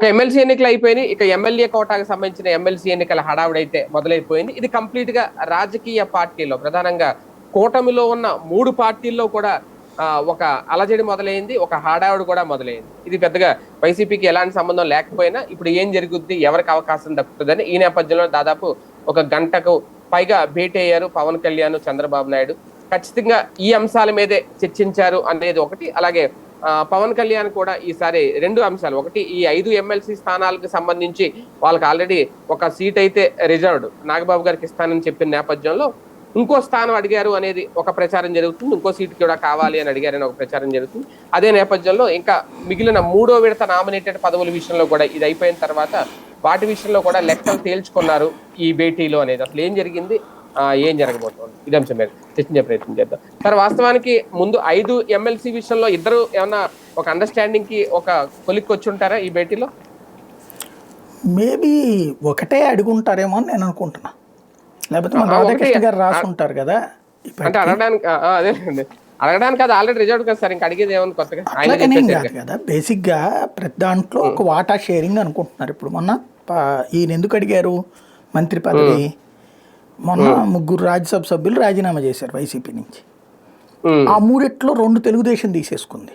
ఒక ఎమ్మెల్సీ ఎన్నికలు అయిపోయినాయి. ఇక ఎమ్మెల్యే కోటాకు సంబంధించిన ఎమ్మెల్సీ ఎన్నికల హడావుడైతే మొదలైపోయింది. ఇది కంప్లీట్గా రాజకీయ పార్టీలో ప్రధానంగా కూటమిలో ఉన్న మూడు పార్టీల్లో కూడా ఒక అలజడి మొదలైంది ఒక హడావుడు కూడా మొదలైంది. ఇది పెద్దగా వైసీపీకి ఎలాంటి సంబంధం లేకపోయినా ఇప్పుడు ఏం జరుగుద్ది ఎవరికి అవకాశం దక్కుతుందని ఈ నేపథ్యంలో దాదాపు ఒక గంటకు పైగా భేటీ అయ్యారు పవన్ కళ్యాణ్ చంద్రబాబు నాయుడు. ఖచ్చితంగా ఈ అంశాల మీదే చర్చించారు అనేది ఒకటి. అలాగే పవన్ కళ్యాణ్ కూడా ఈసారి రెండు అంశాలు. ఒకటి ఈ ఐదు ఎమ్మెల్సీ స్థానాలకు సంబంధించి వాళ్ళకి ఆల్రెడీ ఒక సీట్ అయితే రిజర్వ్డ్. నాగబాబు గారికి ఇస్తానని చెప్పిన నేపథ్యంలో ఇంకో స్థానం అడిగారు అనేది ఒక ప్రచారం జరుగుతుంది. ఇంకో సీట్ కూడా కావాలి అని అడిగారని ఒక ప్రచారం జరుగుతుంది. అదే నేపథ్యంలో ఇంకా మిగిలిన మూడో విడత నామినేటెడ్ పదవుల విషయంలో కూడా ఇది అయిపోయిన తర్వాత వాటి విషయంలో కూడా లెక్కలు తేల్చుకున్నారు ఈ భేటీలో అనేది. అసలు ఏం జరిగింది? ఏం జరగబోతోంది? ఇది అంశం మీద చర్చించే ప్రయత్నం చేద్దాం. సార్ వాస్తవానికి ముందు ఐదు ఎమ్మెల్సీ విషయంలో ఇద్దరు ఏమన్నా ఒక అండర్స్టాండింగ్కి ఒక కొలిక్కి వచ్చి ఉంటారా ఈ భేటీలో? మేబీ ఒకటే అడుగుంటారేమో అని నేను అనుకుంటున్నా. లేకపోతే. రాధాకృష్ణ గారు రాసి ఉంటారు కదా. అంటే అడగడానికి అదేనండి అడగడానికి అది ఆల్రెడీ రిజర్వ్ కదా సార్ ఇంకా అడిగేది కొత్తగా? కాదు కదా బేసిక్గా ప్రతి దాంట్లో ఒక వాటా షేరింగ్ అనుకుంటున్నారు. ఇప్పుడు మొన్న ఈయన ఎందుకు అడిగారు? మంత్రి పదవి మొన్న ముగ్గురు రాజ్యసభ సభ్యులు రాజీనామా చేశారు వైసీపీ నుంచి. ఆ మూడిట్లో రెండు తెలుగుదేశం తీసేసుకుంది.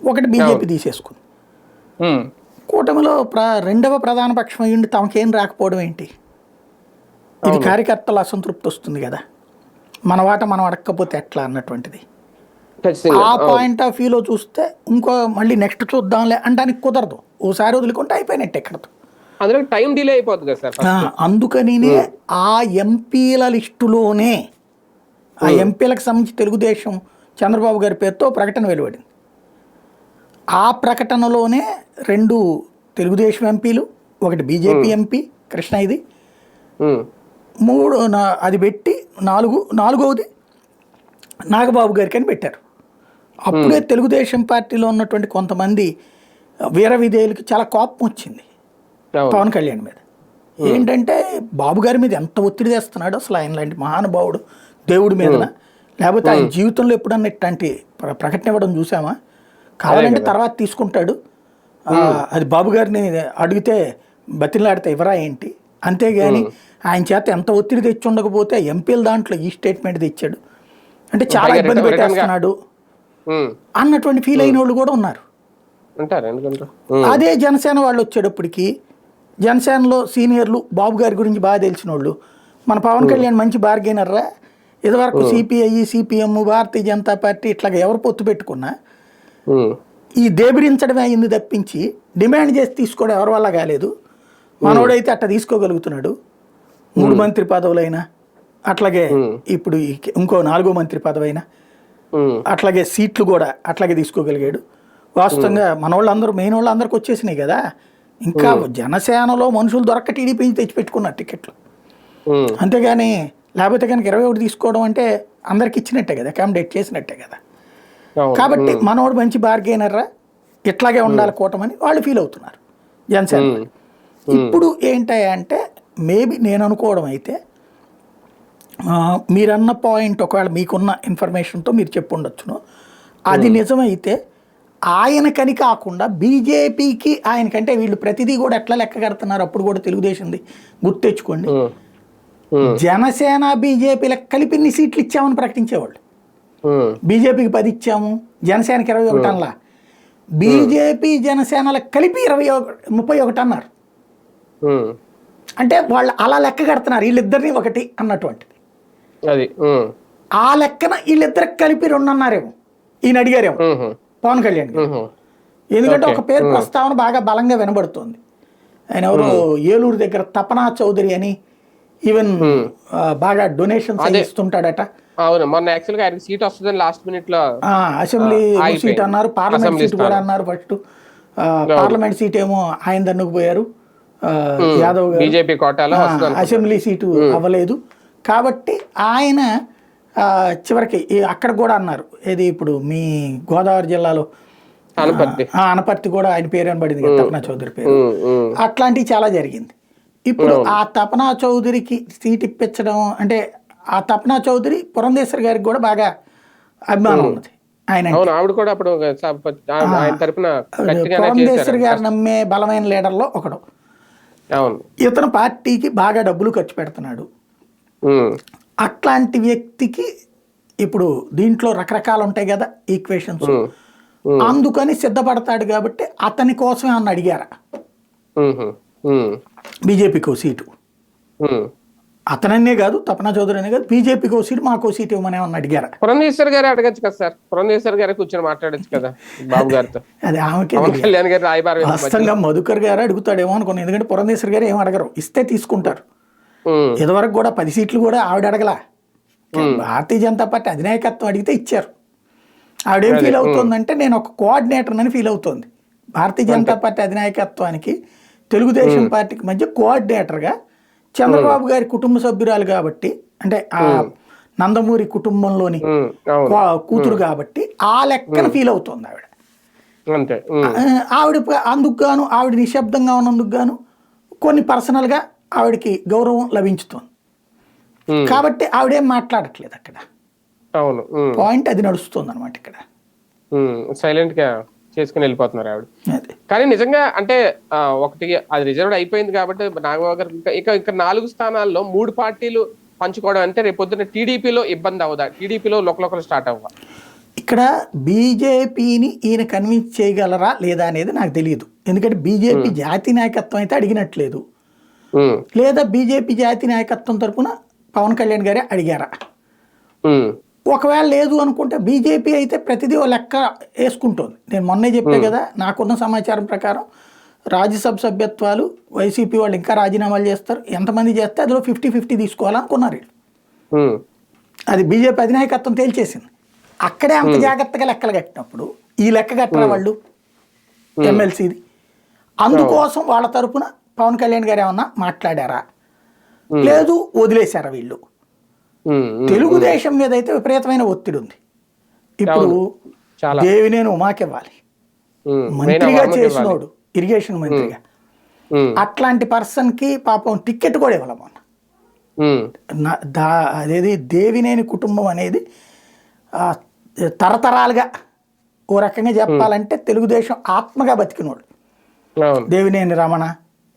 ఒకటి బీజేపీ తీసేసుకుంది. కూటమిలో ప్ర రెండవ ప్రధాన పక్షం అయ్యుండి తమకేం రాకపోవడం ఏంటి? ఇది కార్యకర్తల అసంతృప్తి వస్తుంది కదా. మన వాట మనం అడగకపోతే ఎట్లా అన్నటువంటిది. ఆ పాయింట్ ఆఫ్ వ్యూలో చూస్తే ఇంకో మళ్ళీ నెక్స్ట్ చూద్దాంలే అంటానికి కుదరదు. ఓసారి వదులుకుంటే అయిపోయినట్టు ఎక్కడతో అందులో టైం డిలే అయిపోతుంది కదా సార్ అందుకనినే ఆ ఎంపీల లిస్టులోనే ఆ ఎంపీలకు సంబంధించి తెలుగుదేశం చంద్రబాబు గారి పేరుతో ప్రకటన వెలువడింది. ఆ ప్రకటనలోనే రెండు తెలుగుదేశం ఎంపీలు ఒకటి బీజేపీ ఎంపీ కృష్ణ ఇది. మూడు నా- అది పెట్టి నాలుగు నాలుగవది నాగబాబు గారికి అని పెట్టారు. అప్పుడే తెలుగుదేశం పార్టీలో ఉన్నటువంటి కొంతమంది వీర విధేయులకి చాలా కోపం వచ్చింది. పవన్ కళ్యాణ్ మీద. ఏంటంటే బాబు గారి మీద ఎంత ఒత్తిడి తెస్తున్నాడు అసలు ఆయన లాంటి మహానుభావుడు దేవుడి మీదన లేకపోతే ఆయన జీవితంలో ఎప్పుడన్నా ఇట్లాంటి ప్ర- ప్రకటన ఇవ్వడం చూసామా? కావాలంటే తర్వాత తీసుకుంటాడు. అది బాబు గారిని అడిగితే బతిలాడితే ఇవ్వరా ఏంటి? అంతేగాని ఆయన చేత ఎంత ఒత్తిడి తెచ్చి ఉండకపోతే ఎంపీల దాంట్లో ఈ స్టేట్మెంట్ తెచ్చాడు. అంటే చాలా ఇబ్బంది పెట్టేస్తున్నాడు. అన్నటువంటి ఫీల్ అయిన వాళ్ళు కూడా ఉన్నారు. అదే జనసేన వాళ్ళు వచ్చేటప్పటికి జనసేనలో సీనియర్లు బాబు గారి గురించి బాగా తెలిసిన వాళ్ళు మన పవన్ కళ్యాణ్ మంచి బార్గెనర్రా ఇదివరకు CPI CPM Bharatiya Janata party ఇట్లాగ ఎవరు పొత్తు పెట్టుకున్నా ఈ దేబిరించడమే అయింది తప్పించి డిమాండ్ చేసి తీసుకోవడం ఎవరి వల్ల కాలేదు. మనోడైతే అట్ట తీసుకోగలుగుతున్నాడు. మూడు మంత్రి పదవులైనా అట్లాగే ఇప్పుడు ఇంకో నాలుగో మంత్రి పదవైనా అట్లాగే సీట్లు కూడా అట్లాగే తీసుకోగలిగాడు. వాస్తవంగా మన వాళ్ళందరూ మెయిన్ వాళ్ళు అందరికి వచ్చేసినాయి కదా. ఇంకా జనసేనలో మనుషులు దొరక్క టీడీపీ తెచ్చి పెట్టుకున్నారు టికెట్లు. అంతేగాని లేకపోతే కనుక ఇరవై ఒకటి తీసుకోవడం అంటే అందరికి ఇచ్చినట్టే కదా అకామిడేట్ చేసినట్టే కదా. కాబట్టి మనోడు మంచి బార్గెనర్రా ఇట్లాగే ఉండాలి కూటమని వాళ్ళు ఫీల్ అవుతున్నారు జనసేన. ఇప్పుడు ఏంటంటే మేబీ నేను అనుకోవడం అయితే మీరన్న పాయింట్ ఒకవేళ మీకున్న ఇన్ఫర్మేషన్తో మీరు చెప్పు ఉండొచ్చును అది నిజమైతే ఆయనకని కాకుండా బీజేపీకి ఆయనకంటే వీళ్ళు ప్రతిదీ కూడా ఎట్లా లెక్క కడుతున్నారు? అప్పుడు కూడా తెలుగుదేశంది గుర్తు తెచ్చుకోండి. జనసేన బీజేపీలకు కలిపి ఇన్ని సీట్లు ఇచ్చామని ప్రకటించేవాళ్ళు. బీజేపీకి పది ఇచ్చాము జనసేనకి ఇరవై ఒకటి అనలా. బీజేపీ జనసేనలకు కలిపి ఇరవై ఒక ముప్పై ఒకటి అన్నారు. అంటే వాళ్ళు అలా లెక్క కడుతున్నారు వీళ్ళిద్దరిని ఒకటి అన్నటువంటిది. అది ఆ లెక్కన వీళ్ళిద్దరికి కలిపి రెండు అన్నారేమో. ఈయన అడిగారేమో. పవన్ కళ్యాణ్ ఎందుకంటే ఒక పేరు ప్రస్తావన బాగా బలంగా వినబడుతోంది. ఆయన ఎవరు ఏలూరు దగ్గర తపనా చౌదరి అని ఈవెన్ బాగా డొనేషన్స్ ఇస్తుంటాడట. అవును మొన్న యాక్చువల్గా ఆయనకి సీట్ వస్తుందని లాస్ట్ మినిట్లో అసెంబ్లీ. సీట్ అన్నారు పార్లమెంట్ సీట్ కూడా అన్నారు ఫస్ట్. పార్లమెంట్ సీట్ ఏమో ఆయన దన్నుకు పోయారు ఆ, యాదవ్ గారు. బీజేపీ కోటాలో వస్తుంది అసెంబ్లీ సీటు అవ్వలేదు. కాబట్టి ఆయన చివరికి అక్కడ కూడా అన్నారు. ఏది ఇప్పుడు మీ గోదావరి జిల్లాలో? అనపర్తి. ఆ, అనపర్తి కూడా ఆయన పేరు అనబడింది తపనా చౌదరి పేరు. అట్లాంటివి చాలా జరిగింది. ఇప్పుడు ఆ తపనా చౌదరికి సీట్ ఇప్పించడం అంటే ఆ తపనా చౌదరి పురంధేశ్వర్ గారికి కూడా బాగా అభిమానం ఉన్నది. ఆయన ఆవిడ కూడా అప్పుడు పురంధేశ్వరి చేశారు గారు నమ్మే బలమైన లీడర్లో ఒకడు. ఇతను పార్టీకి బాగా డబ్బులు ఖర్చు పెడుతున్నాడు. అట్లాంటి వ్యక్తికి ఇప్పుడు దీంట్లో రకరకాలు ఉంటాయి కదా ఈక్వేషన్స్ అందుకని సిద్ధపడతాడు కాబట్టి అతని కోసమే అన్న అడిగారా? బీజేపీకి ఓ సీటు. ఉమ్. అతనన్నే కాదు తపనా చౌదరి అనే కాదు బీజేపీకి ఓ సీటు మాకో సీటు ఇవ్వమని ఏమన్నా అడిగారా? పురంధేశ్వర్ గారు అడగచ్చు కదా సార్. పురంధేశ్వర్ గారే కూర్చొని మాట్లాడొచ్చు కదా బాబు గారితో. అది ఆమెకే. కళ్యాణ్ గారు? వాస్తవంగా మధుకర్ గారు అడుగుతాడేమో అనుకున్నాను. ఎందుకంటే పురంధేశ్వరి గారు ఏం అడగరు. ఇస్తే తీసుకుంటారు. ఇదివరకు కూడా పది సీట్లు కూడా ఆవిడ అడగలా. భారతీయ జనతా పార్టీ అధినాయకత్వం అడిగితే ఇచ్చారు. ఆవిడేం ఫీల్ అవుతుందంటే నేను ఒక కోఆర్డినేటర్ అని ఫీల్ అవుతుంది. భారతీయ జనతా పార్టీ అధినాయకత్వానికి తెలుగుదేశం పార్టీకి మధ్య కోఆర్డినేటర్గా చంద్రబాబు గారి కుటుంబ సభ్యురాలు కాబట్టి అంటే ఆ నందమూరి కుటుంబంలోని కూతురు కాబట్టి ఆ లెక్కన ఫీల్ అవుతుంది ఆవిడ. ఆవిడ అందుకు గాను ఆవిడ నిశ్శబ్దంగా ఉన్నందుకు గాను కొన్ని పర్సనల్గా ఆవిడకి గౌరవం లభించుతుంది. కాబట్టి ఆవిడేం మాట్లాడట్లేదు అక్కడ. అవును పాయింట్ అది నడుస్తుంది అనమాట ఇక్కడ. సైలెంట్గా చేసుకుని వెళ్ళిపోతున్నారు ఆవిడ. కానీ నిజంగా అంటే ఒకటి అది రిజర్వ్డ్ అయిపోయింది కాబట్టి నాగబాబు గారు ఇంకా ఇక ఇక నాలుగు స్థానాల్లో మూడు పార్టీలు పంచుకోవడం అంటే రేపు పొద్దున్న టీడీపీలో ఇబ్బంది అవుదా? టీడీపీలో లోకలోకలు స్టార్ట్ అవ్వ ఇక్కడ బీజేపీని ఈయన కన్విన్స్ చేయగలరా లేదా అనేది నాకు తెలియదు ఎందుకంటే బీజేపీ జాతి నాయకత్వం అయితే అడిగినట్లేదు. లేదా బీజేపీ జాతి నాయకత్వం తరపున పవన్ కళ్యాణ్ గారే అడిగారా? ఒకవేళ లేదు అనుకుంటే బీజేపీ అయితే ప్రతిదీ ఓ లెక్క వేసుకుంటుంది. నేను మొన్నే చెప్పే కదా నాకున్న సమాచారం ప్రకారం రాజ్యసభ సభ్యత్వాలు వైసీపీ వాళ్ళు ఇంకా రాజీనామాలు చేస్తారు. ఎంతమంది చేస్తే అందులో ఫిఫ్టీ ఫిఫ్టీ తీసుకోవాలనుకున్నారు అది బీజేపీ అధినాయకత్వం తేల్చేసింది. అక్కడే అంత జాగ్రత్తగా లెక్కలు కట్టినప్పుడు ఈ లెక్క కట్టరా వాళ్ళు? ఎమ్మెల్సీది. అందుకోసం వాళ్ళ తరపున పవన్ కళ్యాణ్ గారు ఏమన్నా మాట్లాడారా? లేదు వదిలేశారా వీళ్ళు? తెలుగుదేశం మీద అయితే విపరీతమైన ఒత్తిడి ఉంది. ఇప్పుడు దేవినేని ఉమాకివ్వాలి మంత్రిగా. చేసినోడు ఇరిగేషన్ మంత్రిగా. అట్లాంటి పర్సన్కి పాపం టికెట్ కూడా ఇవ్వాలి మొన్న. దా అదేది దేవినేని కుటుంబం అనేది తరతరాలుగా ఓ రకంగా చెప్పాలంటే తెలుగుదేశం ఆత్మగా అవును. దేవినేని రమణ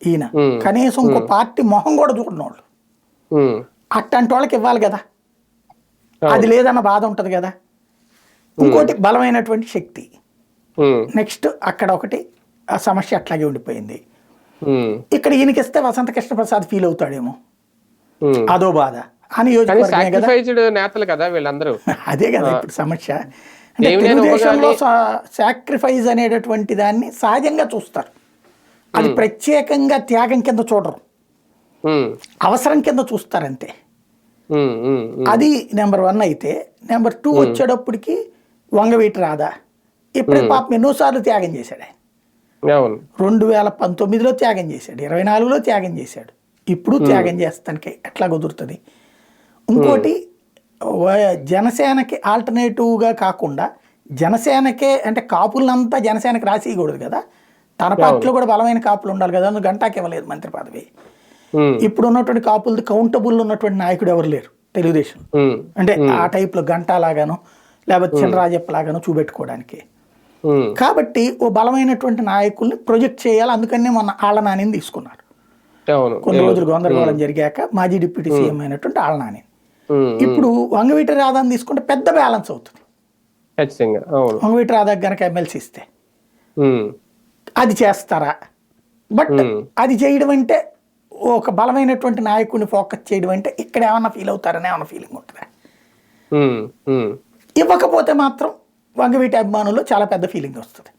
ఈయన. కనీసం ఇంకో పార్టీ మొహం కూడా చూడనోళ్ళు. ఉమ్, అట్లాంటి వాళ్ళకి ఇవ్వాలి కదా. అది లేదన్న బాధ ఉంటుంది కదా. ఇంకోటి బలమైనటువంటి శక్తి. నెక్స్ట్ అక్కడ ఒకటి ఆ సమస్య అట్లాగే ఉండిపోయింది. ఇక్కడ ఈయనకిస్తే వసంత కృష్ణ ప్రసాద్ ఫీల్ అవుతాడేమో. అదో బాధ. అని నేతలు కదా వీళ్ళందరూ. అదే కదా ఇప్పుడు సమస్య. అంటే తెలుగుదేశంలో సాక్రిఫైస్ అనేటటువంటి దాన్ని సహజంగా చూస్తారు. అది ప్రత్యేకంగా త్యాగం కింద చూడరు. అవసరం కింద చూస్తారు అంతే ఉమ్, ఉమ్, ఉమ్, అది నెంబర్ వన్ అయితే నెంబర్ టూ వచ్చేటప్పటికి వంగవీటి రాదా ఇప్పుడే పాపం ఎన్నోసార్లు త్యాగం చేశాడు. ఆయన రెండు వేల పంతొమ్మిదిలో త్యాగం చేశాడు ఇరవై నాలుగులో త్యాగం చేశాడు. ఇప్పుడు త్యాగం చేస్తానికి ఎట్లా కుదురుతుంది? ఇంకోటి జనసేనకి ఆల్టర్నేటివ్గా కాకుండా జనసేనకే అంటే కాపులంతా జనసేనకి రాసేయకూడదు కదా. తన పార్టీలో కూడా బలమైన కాపులు ఉండాలి కదా అందుకు గంటాకి ఇవ్వలేదు మంత్రి పదవి. ఇప్పుడు ఉన్నటువంటి కాపులది కౌంటబుల్ ఉన్నటువంటి నాయకుడు ఎవరు లేరు తెలుగుదేశం. అంటే ఆ టైప్లో గంటా లాగాను లేకపోతే చినరాజప్ప లాగాను చూపెట్టుకోవడానికి. కాబట్టి ఓ బలమైనటువంటి నాయకుల్ని ప్రొజెక్ట్ చేయాలి అందుకనే మొన్న ఆళ్ళ నానిని తీసుకున్నారు. కొన్ని రోజులు గందరగోళం జరిగాక మాజీ డిప్యూటీ సీఎం అయినటువంటి ఆళ్ళ నాని ఇప్పుడు వంగవీటి రాధాని తీసుకుంటే పెద్ద బ్యాలెన్స్ అవుతుంది. వంగవీటి రాధాకి గనక ఎమ్మెల్సీ ఇస్తే. అది చేస్తారా? But Hmm. అది చేయడం అంటే ఒక బలమైనటువంటి నాయకుడిని ఫోకస్ చేయడం అంటే ఇక్కడ ఏమన్నా ఫీల్ అవుతారని ఏమన్నా ఫీలింగ్ ఉంటుందా? ఉమ్, ఉమ్, ఇవ్వకపోతే మాత్రం వంగవీటి అభిమానుల్లో చాలా పెద్ద ఫీలింగ్ వస్తుంది.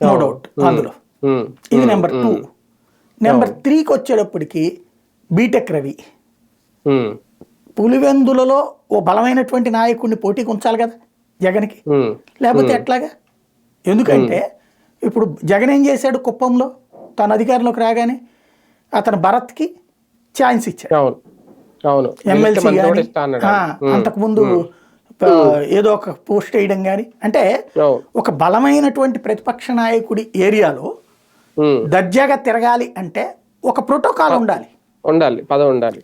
నో డౌట్ అందులో. ఉమ్, ఇది నెంబర్ టూ నెంబర్ త్రీకి వచ్చేటప్పటికి బీటెక్ రవి. పులివెందులలో ఓ బలమైనటువంటి నాయకుడిని పోటీకి ఉంచాలి కదా జగన్కి. లేకపోతే ఎట్లాగా? ఎందుకంటే ఇప్పుడు జగన్ ఏం చేశాడు కుప్పంలో? తన అధికారంలోకి రాగానే అతను భరత్కి ఛాన్స్ ఇచ్చాడు. అవును. ఎమ్మెల్సీ కానీ ఆయన. అంతకుముందు ఏదో ఒక పోస్ట్ వేయడం కానీ అంటే ఒక బలమైనటువంటి ప్రతిపక్ష నాయకుడి ఏరియాలో దర్జాగా తిరగాలి అంటే ఒక ప్రోటోకాల్ ఉండాలి. ఉండాలి పదవి ఉండాలి.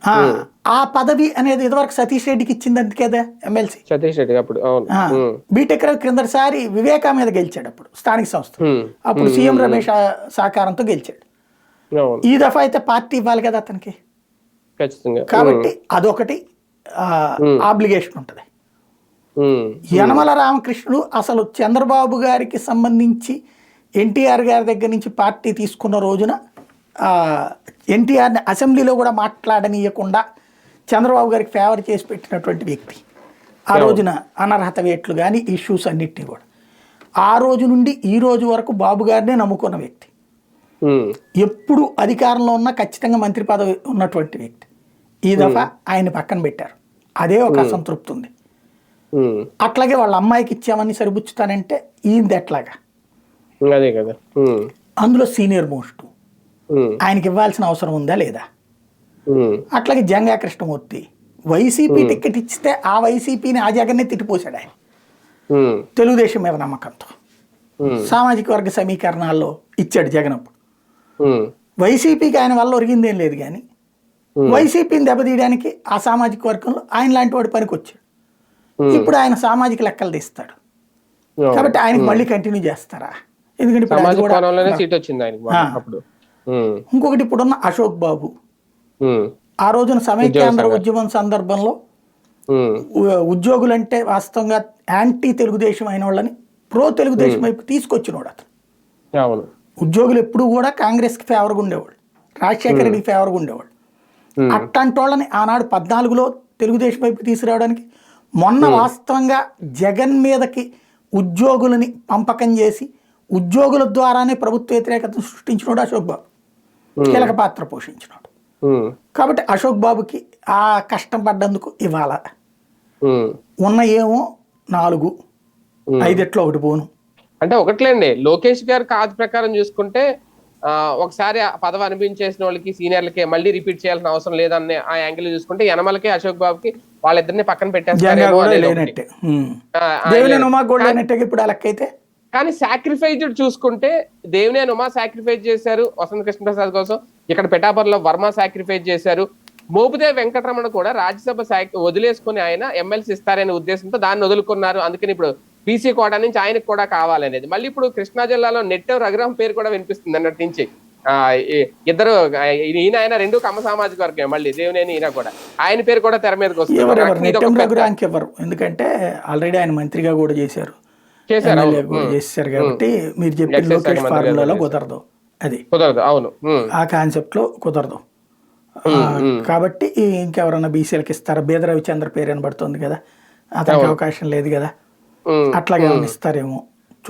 ఆ, పదవి అనేది ఇదివరకు సతీష్ రెడ్డికి ఇచ్చింది అందుకే కదా ఎమ్మెల్సీ సతీష్ రెడ్డి అప్పుడు అవును. బీటెక్ రవి క్రిందసారి వివేకా మీద గెలిచాడు అప్పుడు స్థానిక సంస్థ. అప్పుడు సీఎం రమేష్ సహకారంతో గెలిచాడు. ఈ దఫా అయితే పార్టీ ఇవ్వాలి కదా అతనికి? ఖచ్చితంగా. కాబట్టి అదొకటి ఆబ్లిగేషన్ ఉంటుంది. యనమల రామకృష్ణుడు అసలు చంద్రబాబు గారికి సంబంధించి ఎన్టీఆర్ గారి దగ్గర నుంచి పార్టీ తీసుకున్న రోజున ఎన్టీఆర్ని అసెంబ్లీలో కూడా మాట్లాడనీయకుండా చంద్రబాబు గారికి ఫేవర్ చేసి పెట్టినటువంటి వ్యక్తి. ఆ రోజున అనర్హత వేట్లు కానీ ఇష్యూస్ అన్నిటినీ కూడా. ఆ రోజు నుండి ఈ రోజు వరకు బాబు గారినే నమ్ముకున్న వ్యక్తి. ఎప్పుడు అధికారంలో ఉన్న ఖచ్చితంగా మంత్రి పదవి ఉన్నటువంటి వ్యక్తి. ఈ దఫా ఆయన పక్కన పెట్టారు. అదే ఒక అసంతృప్తి ఉంది. అట్లాగే వాళ్ళ అమ్మాయికి ఇచ్చామని సరిపుచ్చుతానంటే ఈయనది ఎట్లాగా? అందులో సీనియర్ మోస్ట్. ఆయనకి ఇవ్వాల్సిన అవసరం ఉందా లేదా? అట్లాగే జంగా కృష్ణమూర్తి వైసీపీ టికెట్ ఇస్తే ఆ వైసీపీని ఆ జగన్నే తిట్టిపోశాడు ఆయన. తెలుగుదేశం మీద నమ్మకంతో. సామాజిక వర్గ సమీకరణాల్లో ఇచ్చాడు జగన్ అప్పుడు. వైసీపీకి ఆయన వల్ల ఒరిగిందేం లేదు కానీ వైసీపీని దెబ్బతీయడానికి ఆ సామాజిక వర్గంలో ఆయన లాంటి వాడు పనికి వచ్చాడు ఇప్పుడు ఆయన సామాజిక లెక్కలు తీస్తాడు. కాబట్టి ఆయనకి మళ్ళీ కంటిన్యూ చేస్తారా? ఎందుకంటే ఇంకొకటి ఇప్పుడున్న అశోక్ బాబు. ఆ రోజున సమైక్యాంధ్ర ఉద్యమం సందర్భంలో ఉద్యోగులంటే వాస్తవంగా యాంటీ తెలుగుదేశం అయిన వాళ్ళని ప్రో తెలుగుదేశం వైపు తీసుకొచ్చినోడు అతను. ఉద్యోగులు ఎప్పుడు కూడా కాంగ్రెస్కి ఫేవర్గా ఉండేవాళ్ళు. రాజశేఖర రెడ్డికి ఫేవర్గా ఉండేవాళ్ళు. అట్లాంటి వాళ్ళని ఆనాడు పద్నాలుగులో తెలుగుదేశం వైపు తీసుకురావడానికి మొన్న వాస్తవంగా జగన్ మీదకి ఉద్యోగులని పంపకం చేసి ఉద్యోగుల ద్వారానే ప్రభుత్వ వ్యతిరేకతను సృష్టించినోడు అశోక్ బాబు. కీలక పాత్ర పోషించినాడు. కాబట్టి అశోక్ బాబుకి ఆ కష్టం పడ్డందుకు ఇవాళ. ఉన్న ఏమో నాలుగు ఐదెట్లో ఒకటి పోను. అంటే ఒకట్లేండి. లోకేష్ గారు కాదు ప్రకారం చూసుకుంటే ఆ, ఒకసారి ఆ పదవి అనిపించేసిన వాళ్ళకి సీనియర్లకి మళ్ళీ రిపీట్ చేయాల్సిన అవసరం లేదనే ఆ యాంగిల్ చూసుకుంటే యనమలకి అశోక్ బాబుకి వాళ్ళిద్దరిని పక్కన లేనట్టే. ఇప్పుడు అయితే? కానీ సాక్రిఫైజ్ చూసుకుంటే దేవినేని ఉమా సాక్రిఫైస్ చేశారు వసంత కృష్ణప్రసాద్ కోసం. ఇక్కడ పిఠాపురంలో వర్మ సాక్రిఫైస్ చేశారు. మోపుదేవి వెంకటరమణ కూడా రాజ్యసభ సాక్ వదిలేసుకుని ఆయన ఎమ్మెల్సీ ఇస్తారనే ఉద్దేశంతో దాన్ని వదులుకున్నారు. అందుకని ఇప్పుడు బీసీ కోట నుంచి ఆయనకు కూడా కావాలనేది. మళ్ళీ ఇప్పుడు కృష్ణా జిల్లాలో నెట్టెవ్ రఘురాం పేరు కూడా వినిపిస్తుంది అన్నట్టు నుంచి. ఇద్దరు ఈయన ఆయన రెండు కమ్మ సామాజిక వర్గం మళ్ళీ దేవినేని ఈయన కూడా. ఆయన పేరు కూడా తెర మీదకి వస్తుంది. ఎందుకంటే ఆల్రెడీ ఆయన మంత్రిగా కూడా చేశారు. చేశారు కాబట్టి మీరు చెప్పిన లోకేష్ ఫార్ములాలో కుదరదు. అది. కుదరదు అవును. ఆ కాన్సెప్ట్లో కుదరదు. కాబట్టి ఇంకెవరన్నా బీసీలకు ఇస్తారా? బీద రవిచంద్ర పేరు వినబడుతుంది కదా. అతనికి అవకాశం లేదు కదా. అట్లాగే ఇస్తారేమో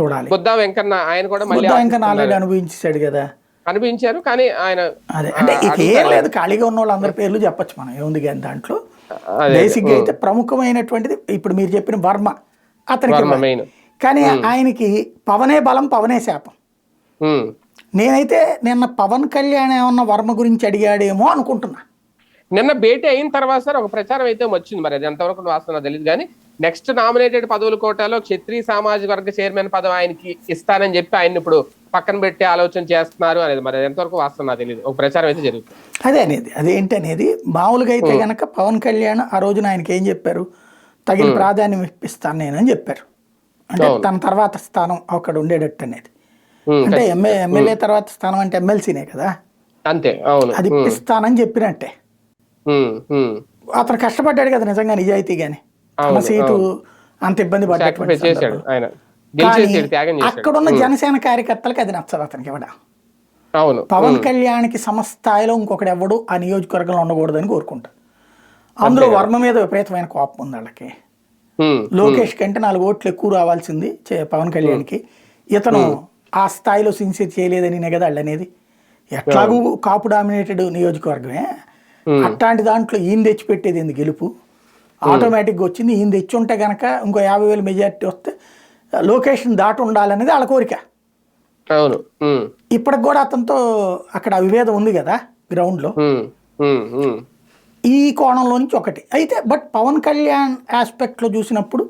చూడాలి. బుద్ధా వెంకన్న ఆయన కూడా మళ్ళీ బుద్ధా ఇంకా ఆల్రెడీ అనుభవించాడు కదా. కనిపించారు కానీ ఆయన అదే. అంటే ఏం లేదు ఖాళీగా ఉన్న వాళ్ళందరి పేర్లు చెప్పొచ్చు మనం. ఏముంది కానీ దాంట్లో? బేసిక్గా అయితే ప్రముఖమైనటువంటిది ఇప్పుడు మీరు చెప్పిన వర్మ. అతనికి. మెయిన్. కానీ ఆయనకి పవనే బలం పవనే శాపం. నేనైతే నిన్న పవన్ కళ్యాణ్ ఏమన్నా వర్మ గురించి అడిగాడేమో అనుకుంటున్నా. నిన్న భేటీ అయిన తర్వాత సార్ ఒక ప్రచారం అయితే వచ్చింది మరి అది ఎంతవరకు వాస్తున్నా తెలియదు కానీ నెక్స్ట్ నామినేటెడ్ పదవుల కోటాలో క్షత్రియ సామాజిక వర్గ చైర్మన్ పదవి ఆయనకి ఇస్తానని చెప్పి ఆయన ఇప్పుడు పక్కన పెట్టే ఆలోచన చేస్తున్నారు అనేది మరి ఎంతవరకు వాస్తున్నా తెలియదు ఒక ప్రచారం అయితే జరుగుతుంది. అదే అనేది అదేంటి అనేది మామూలుగా అయితే గనక పవన్ కళ్యాణ్ ఆ రోజున ఆయనకి ఏం చెప్పారు? తగిన ప్రాధాన్యం ఇప్పిస్తాను నేను అని చెప్పారు. అంటే తన తర్వాత స్థానం అక్కడ ఉండేటట్టు అనేది. అంటే ఎమ్మె ఎమ్మెల్యే తర్వాత స్థానం అంటే ఎమ్మెల్సీనే కదా? అంతే అవును. అది ఇప్పిస్తానని చెప్పినట్టే. అతను కష్టపడ్డాడు కదా నిజంగా నిజాయితీగానే తన సీటు అంత ఇబ్బంది పడ్డటువంటి అక్కడున్న జనసేన కార్యకర్తలకు అది నచ్చదు అతనికి ఇవ్వడం అవును పవన్ కళ్యాణ్కి సమస్థాయిలో ఇంకొకటి ఎవడు ఆ నియోజకవర్గంలో ఉండకూడదని కోరుకుంటారు అందులో వర్మ మీద విపరీతమైన కోపం ఉంది వాళ్ళకి. లోకేష్ కంటే నాలుగు ఓట్లు ఎక్కువ రావాల్సింది పవన్ కళ్యాణ్కి. ఇతను ఆ స్థాయిలో సిన్సియర్ చేయలేదని కదా వాళ్ళు అనేది. ఎట్లాగూ కాపు డామినేటెడ్ నియోజకవర్గమే. అట్లాంటి దాంట్లో ఈయన తెచ్చిపెట్టేది ఎందుకు గెలుపు? ఆటోమేటిక్గా వచ్చింది ఈయన తెచ్చి ఉంటే గనక ఇంకో యాభై వేల మెజారిటీ వస్తే లొకేషన్ దాటి ఉండాలనేది వాళ్ళ కోరిక. అవును. ఇప్పటికి కూడా అతనితో అక్కడ విభేదం ఉంది కదా గ్రౌండ్లో. ఈ కోణంలో నుంచి ఒకటి. అయితే బట్ పవన్ కళ్యాణ్ ఆస్పెక్ట్లో చూసినప్పుడు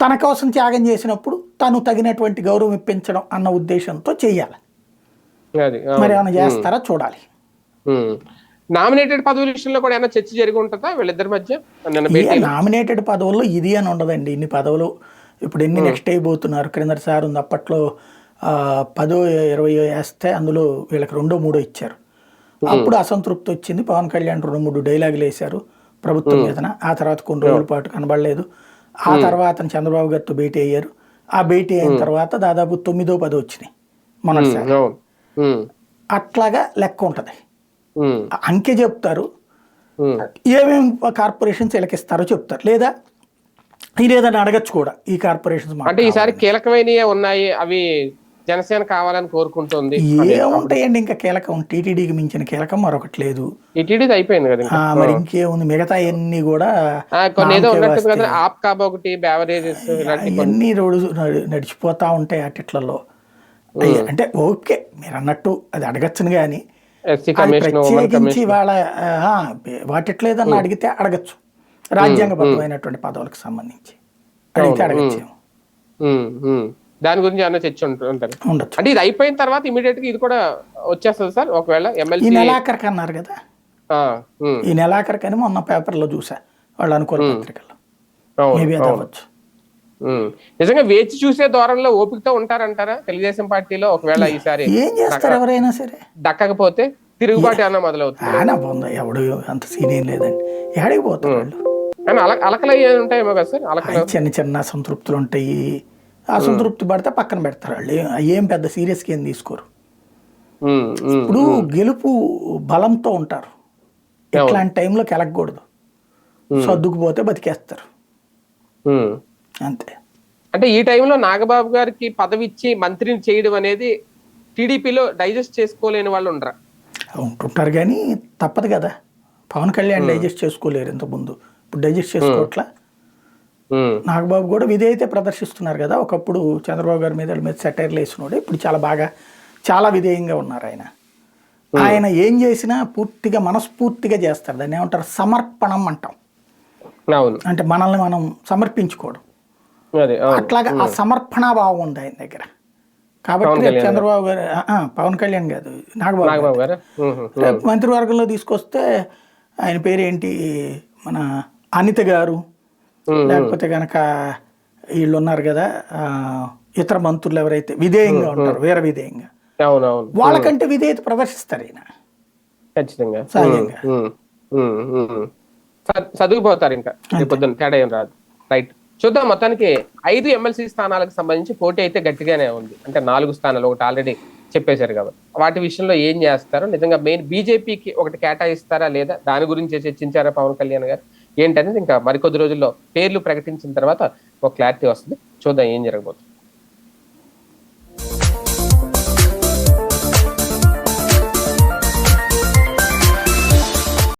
తన కోసం త్యాగం చేసినప్పుడు తను తగినటువంటి గౌరవం ఇప్పించడం అన్న ఉద్దేశంతో అవును. మరి ఏమైనా చేస్తారా? చూడాలి. నామినేటెడ్ పదవుల విషయంలో కూడా ఏమైనా చర్చ జరిగి ఉంటుందా వీళ్ళిద్దరి మధ్య? నామినేటెడ్ పదవుల్లో ఇది అని ఉండదండి. ఇన్ని పదవులు ఇప్పుడు ఎన్ని నెక్స్ట్ అయిపోతున్నారు? క్రిందటిసారి ఉంది అప్పట్లో పదో ఇరవయో వేస్తే అందులో వీళ్ళకి రెండో మూడో ఇచ్చారు. అప్పుడు అసంతృప్తి వచ్చింది. పవన్ కళ్యాణ్ రెండు మూడు డైలాగులు వేశారు ప్రభుత్వం మీదన. ఆ తర్వాత కొన్ని రోజుల పాటు కనబడలేదు. ఆ తర్వాత చంద్రబాబు గారితో భేటీ అయ్యారు. ఆ భేటీ అయిన తర్వాత దాదాపు తొమ్మిదో పదో వచ్చినాయి మొన్నటిసారి ఉమ్, అట్లాగా లెక్క ఉంటుంది. అంకె చెప్తారు. ఏమేమి కార్పొరేషన్స్ ఇస్తారో చెప్తారు. లేదా ఏదైనా అడగచ్చు కూడా ఈ కార్పొరేషన్స్ అంటే ఈసారి కీలకమైనవి ఉన్నాయి అవి జనసేన కావాలని కోరుకుంటుంది. ఏముంటాయండి ఇంకా కీలకం. టీటీడీకి మించిన కీలకం మరొకటి లేదు. ఇటీడీది అయిపోయింది కదా మరి ఇంకేముంది? మిగతా అన్ని కూడా కొన్ని ఏదో ఉన్నట్టు కదా. ఆప్ కాబ ఒకటి బ్యావరేజెస్ నడి- నడిచిపోతా ఉంటాయి అట్టిట్లలో అంటే ఓకే మీరు అన్నట్టు అది అడగచ్చును కానీ ప్రత్యేకించి వాళ్ళ ఆ, వాటిట్లో ఏదన్నా అడిగితే అడగచ్చు. రాజ్యాంగబద్ధమైనటువంటి పదవులకు సంబంధించి. అడిగితే అడగచ్చు. దాని గురించి ఏమైనా చర్చ ఉంటు- ఉంటుంది? ఉండొచ్చు. అంటే ఇది అయిపోయిన తర్వాత ఇమీడియట్గా ఇది కూడా వచ్చేస్తుంది సార్ ఒకవేళ ఈ ఎమ్మెల్సీ నెలాఖరికి అన్నారు కదా? ఈ నెలాఖరికని మొన్న పేపర్లో చూసా వాళ్ళు అనుకూల పత్రికల్లో. మేబీ అది. అవ్వచ్చు. నిజంగా వేచి చూసే ధోరణిలో ఓపికతో ఉంటారంటారా తెలుగుదేశం పార్టీలో? ఒకవేళ ఈసారి ఏం చేస్తారు ఎవరైనా సరే? దక్కకపోతే తిరుగుబాటు ఏమన్నా మొదలవుతుంది? ఎవడు అంత సీనియర్ లేదండి. ఎక్కడికి పోతారు వాళ్ళు? అలకలు అయ్యి ఉంటాయేమో కదా సార్? అలకలు చిన్న చిన్న అసంతృప్తులు ఉంటాయి. అసంతృప్తి పడితే పక్కన పెడతారు వాళ్ళు. ఏం- పెద్ద సీరియస్గా ఏం తీసుకోరు. ఇప్పుడు గెలుపు బలంతో ఉంటారు. ఇట్లాంటి టైంలో కెలకూడదు సర్దుకుపోతే బతికేస్తారు. అంతే. అంటే ఈ టైంలో నాగబాబు గారికి పదవి ఇచ్చి మంత్రిని చేయడం అనేది టీడీపీలో డైజెస్ట్ చేసుకోలేని వాళ్ళు ఉండరా? ఉంటుంటారు కానీ తప్పదు కదా. పవన్ కళ్యాణ్ డైజెస్ట్ చేసుకోలేరు ఇంతకుముందు. ఇప్పుడు డైజెస్ట్ చేసుకోవట్లా? నాగబాబు కూడా విధేయతే ప్రదర్శిస్తున్నారు కదా. ఒకప్పుడు చంద్రబాబు గారి మీద మీద సెటైర్లు వేసినోడు ఇప్పుడు చాలా బాగా చాలా విధేయంగా ఉన్నారు ఆయన. ఆయన ఏం చేసినా పూర్తిగా మనస్ఫూర్తిగా చేస్తారు. దాన్ని ఏమంటారు? సమర్పణం అంటాం. అంటే మనల్ని మనం సమర్పించుకోవడం అట్లాగా ఆ సమర్పణ భావం ఉంది ఆయన దగ్గర. కాబట్టి చంద్రబాబు గారు పవన్ కళ్యాణ్ కాదు నాగబాబు గారు. మంత్రివర్గంలో తీసుకొస్తే ఆయన పేరు ఏంటి మన అనిత గారు లేకపోతే కనుక వీళ్ళు ఉన్నారు కదా ఇతర మంత్రులు ఎవరైతే విధేయంగా ఉంటారు వీర విధేయంగా. వాళ్ళకంటే విధేయత ప్రదర్శిస్తారు ఈయన. ఖచ్చితంగా. సహజంగా. చదువుకుపోతారు ఇంకా. పొద్దున్న తేడా ఏం రాదు. రైట్. చూద్దాం మొత్తానికి ఐదు ఎమ్మెల్సీ స్థానాలకు సంబంధించి పోటీ అయితే గట్టిగానే ఉంది. అంటే నాలుగు స్థానాలు ఒకటి ఆల్రెడీ చెప్పేశారు కాబట్టి. వాటి విషయంలో ఏం చేస్తారు నిజంగా మెయిన్ బీజేపీకి ఒకటి కేటాయిస్తారా లేదా దాని గురించి చర్చించారా పవన్ కళ్యాణ్ గారు? ఏంటనేది ఇంకా మరికొద్ది రోజుల్లో పేర్లు ప్రకటించిన తర్వాత ఒక క్లారిటీ వస్తుంది. చూద్దాం ఏం జరగబోతుంది.